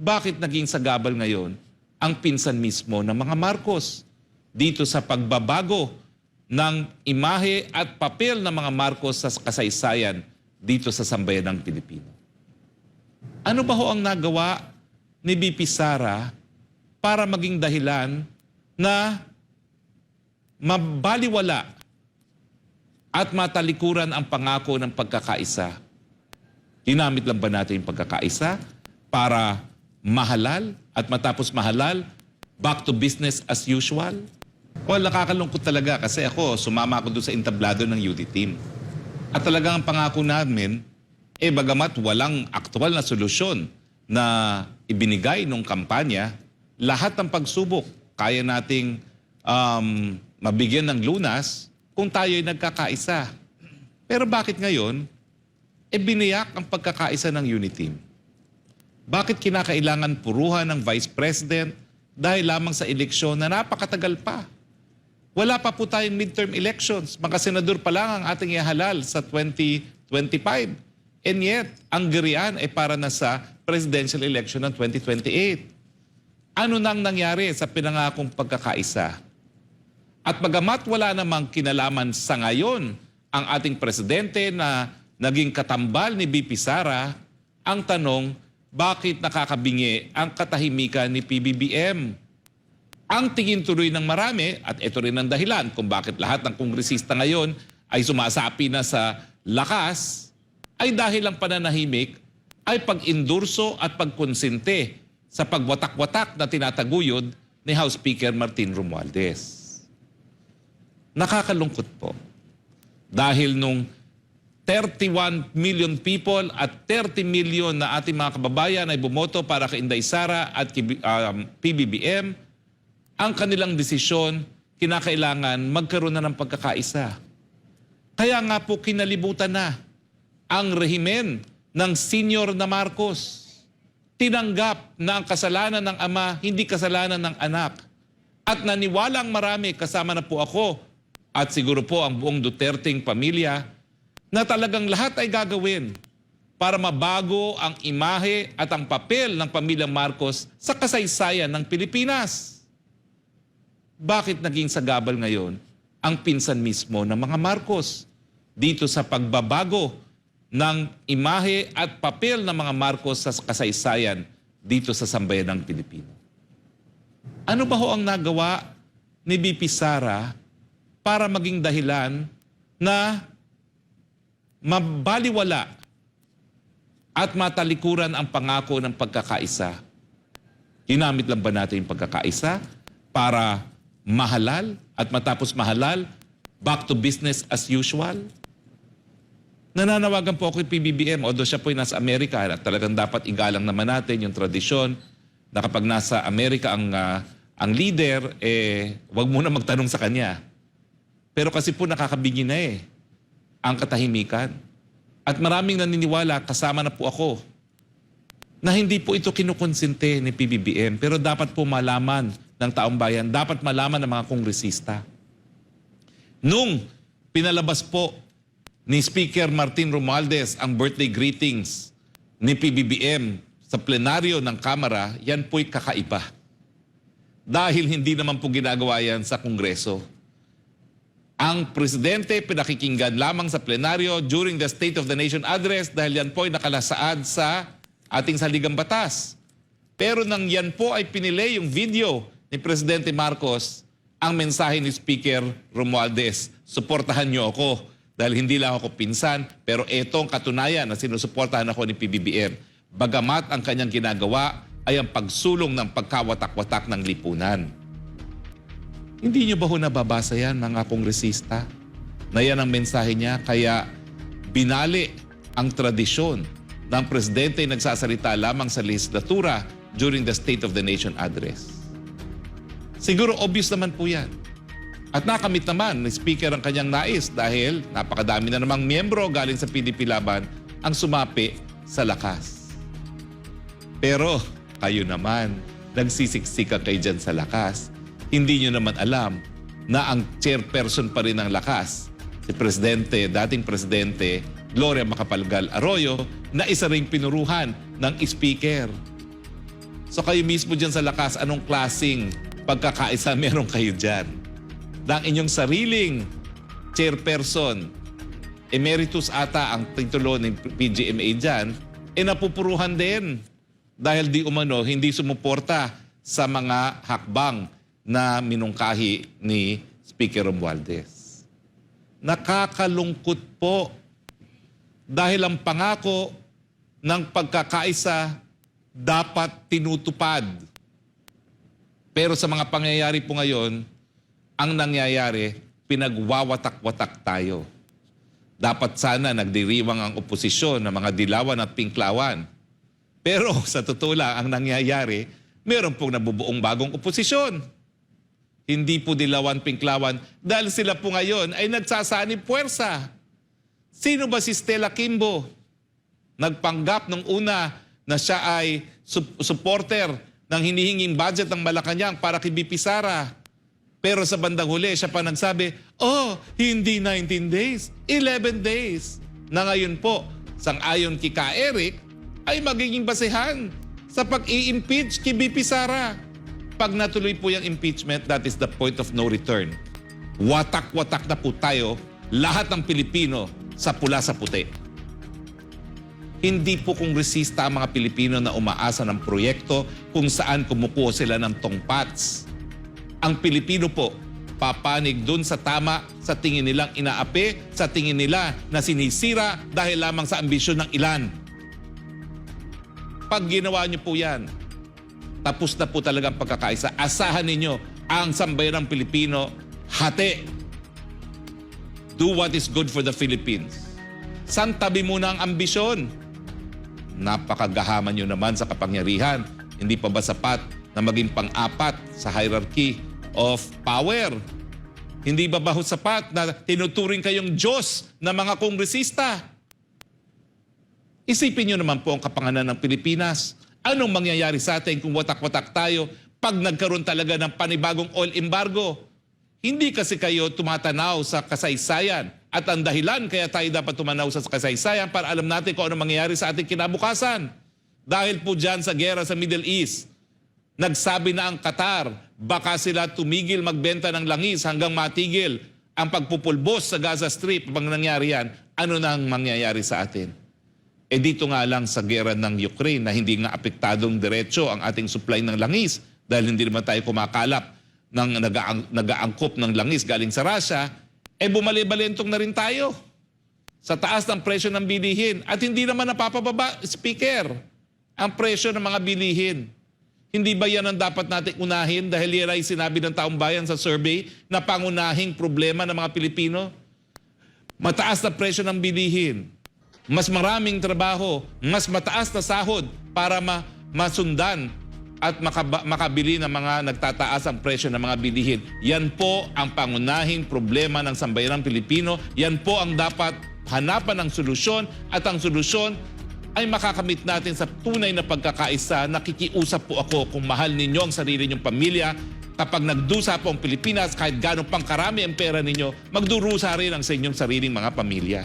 bakit naging sagabal ngayon ang pinsan mismo ng mga Marcos dito sa pagbabago ng imahe at papel ng mga Marcos sa kasaysayan dito sa sambayan ng Pilipino. Ano ba ho ang nagawa ni BP Sara para maging dahilan na mabaliwala at matalikuran ang pangako ng pagkakaisa? Ginamit lang ba natin yung pagkakaisa para mahalal at matapos mahalal, back to business as usual? Well, nakakalungkot talaga kasi ako, sumama ako doon sa entablado ng UD team. At talagang ang pangako namin, eh bagamat walang aktual na solusyon na ibinigay nung kampanya, lahat ng pagsubok kaya nating um, mabigyan ng lunas kung tayo'y nagkakaisa. Pero bakit ngayon, e biniyak ang pagkakaisa ng unit team? Bakit kinakailangan puruhan ng Vice President dahil lamang sa eleksyon na napakatagal pa? Wala pa po tayong midterm elections. Mga senador pa lang ang ating ihalal sa 2025. And yet, ang garian ay para na sa presidential election ng 2028. Ano nang nangyari sa pinangakong pagkakaisa? At bagamat wala namang kinalaman sa ngayon ang ating presidente na naging katambal ni BP Sara, ang tanong, bakit nakakabingi ang katahimikan ni PBBM? Ang tingin tuloy ng marami, at ito rin ang dahilan kung bakit lahat ng kongresista ngayon ay sumasapi na sa lakas, ay dahil ang pananahimik ay pag-indurso at pagkonsente sa pagwatak-watak na tinataguyod ni House Speaker Martin Romualdez. Nakakalungkot po. Dahil nung 31 million people at 30 million na ating mga kababayan ay bumoto para kay Inday Sara at um, PBBM, ang kanilang desisyon, kinakailangan magkaroon na ng pagkakaisa. Kaya nga po kinalibutan na ang rehimen ng senior na Marcos. Tinanggap na ang kasalanan ng ama, hindi kasalanan ng anak. At naniwalang marami, kasama na po ako, at siguro po ang buong Duterteng pamilya, na talagang lahat ay gagawin para mabago ang imahe at ang papel ng pamilyang Marcos sa kasaysayan ng Pilipinas. Bakit naging sagabal ngayon ang pinsan mismo ng mga Marcos dito sa pagbabago ng imahe at papel ng mga Marcos sa kasaysayan dito sa sambayan ng Pilipino? Ano ba ho ang nagawa ni BP Sara para maging dahilan na mabaliwala at matalikuran ang pangako ng pagkakaisa. Ginamit lang ba natin yung pagkakaisa para mahalal at matapos mahalal, back to business as usual? Nananawagan po ako kay PBBM, although siya po ay nasa Amerika, at talagang dapat igalang naman natin yung tradisyon na kapag nasa Amerika ang, ah, ang leader, eh, wag muna magtanong sa kanya. Pero kasi po nakakabigin na eh ang katahimikan. At maraming naniniwala, kasama na po ako, na hindi po ito kinukonsinte ni PBBM. Pero dapat po malaman ng taong bayan, dapat malaman ng mga kongresista. Nung pinalabas po ni Speaker Martin Romualdez ang birthday greetings ni PBBM sa plenaryo ng Kamara, yan po'y kakaiba. Dahil hindi naman po ginagawa yan sa Kongreso ang presidente pinakikinggan lamang sa plenaryo during the State of the Nation address dahil yan po ay nakalasaad sa ating saligang batas. Pero nang yan po ay pinili yung video ni Presidente Marcos, ang mensahe ni Speaker Romualdez, suportahan niyo ako dahil hindi lang ako pinsan, pero etong katunayan na sinusuportahan ako ni PBBM. Bagamat ang kanyang ginagawa ay ang pagsulong ng pagkawatak-watak ng lipunan. Hindi nyo ba ho nababasa yan, mga kongresista? Na yan ang mensahe niya, kaya binali ang tradisyon ng presidente nagsasalita lamang sa legislatura during the State of the Nation address. Siguro obvious naman po yan. At nakamit naman ni Speaker ang kanyang nais dahil napakadami na namang miyembro galing sa PDP Laban ang sumapi sa lakas. Pero kayo naman, nagsisiksika kayo dyan sa lakas hindi nyo naman alam na ang chairperson pa rin ng lakas, si Presidente, dating Presidente Gloria Macapagal Arroyo, na isa ring pinuruhan ng speaker. So kayo mismo dyan sa lakas, anong klasing pagkakaisa meron kayo dyan? Ang inyong sariling chairperson, emeritus ata ang titulo ng PGMA dyan, e napupuruhan din dahil di umano hindi sumuporta sa mga hakbang na minungkahi ni Speaker Romualdez. Nakakalungkot po dahil ang pangako ng pagkakaisa dapat tinutupad. Pero sa mga pangyayari po ngayon, ang nangyayari, pinagwawatak-watak tayo. Dapat sana nagdiriwang ang oposisyon ng mga dilawan at pinklawan. Pero sa totoo lang, ang nangyayari, meron pong nabubuong bagong oposisyon. Hindi po dilawan pinklawan dahil sila po ngayon ay nagsasanib puwersa. Sino ba si Stella Kimbo? Nagpanggap nung una na siya ay sup- supporter ng hinihinging budget ng Malacanang para kay BP Sara. Pero sa bandang huli, siya pa nagsabi, oh, hindi 19 days, 11 days. Na ngayon po, sang-ayon kay Ka Eric, ay magiging basehan sa pag-i-impeach kay BP Sara. Pag natuloy po yung impeachment, that is the point of no return. Watak-watak na po tayo, lahat ng Pilipino sa pula sa puti. Hindi po kongresista ang mga Pilipino na umaasa ng proyekto kung saan kumukuha sila ng tongpats. Ang Pilipino po, papanig dun sa tama sa tingin nilang inaapi, sa tingin nila na sinisira dahil lamang sa ambisyon ng ilan. Pag ginawa niyo po yan, tapos na po talaga ang pagkakaisa. Asahan ninyo ang sambayanang Pilipino, hati. Do what is good for the Philippines. Santabi muna ang ambisyon. Napakagahaman nyo naman sa kapangyarihan. Hindi pa ba sapat na maging pang-apat sa hierarchy of power? Hindi ba ba sapat na tinuturing kayong Diyos na mga kongresista? Isipin nyo naman po ang kapanganan ng Pilipinas. Anong mangyayari sa atin kung watak-watak tayo pag nagkaroon talaga ng panibagong oil embargo? Hindi kasi kayo tumatanaw sa kasaysayan at ang dahilan kaya tayo dapat tumanaw sa kasaysayan para alam natin kung ano mangyayari sa ating kinabukasan. Dahil po dyan sa gera sa Middle East, nagsabi na ang Qatar, baka sila tumigil magbenta ng langis hanggang matigil ang pagpupulbos sa Gaza Strip. Pag nangyari yan, ano nang mangyayari sa atin? Eh dito nga lang sa gera ng Ukraine na hindi nga apektadong diretso ang ating supply ng langis dahil hindi naman tayo kumakalap ng nagaang, nagaangkop ng langis galing sa Russia, eh bumali-balentong na rin tayo sa taas ng presyo ng bilihin. At hindi naman napapababa, Speaker, ang presyo ng mga bilihin. Hindi ba yan ang dapat natin unahin dahil yan ay sinabi ng taong bayan sa survey na pangunahing problema ng mga Pilipino? Mataas na presyo ng bilihin, mas maraming trabaho, mas mataas na sahod para ma- masundan at makabili ng mga nagtataas ang presyo ng mga bilihin. Yan po ang pangunahing problema ng sambayanang Pilipino. Yan po ang dapat hanapan ng solusyon at ang solusyon ay makakamit natin sa tunay na pagkakaisa. Nakikiusap po ako kung mahal ninyo ang sarili ninyong pamilya. Kapag nagdusa po ang Pilipinas, kahit gano'ng pang karami ang pera ninyo, magdurusa rin ang sa inyong sariling mga pamilya.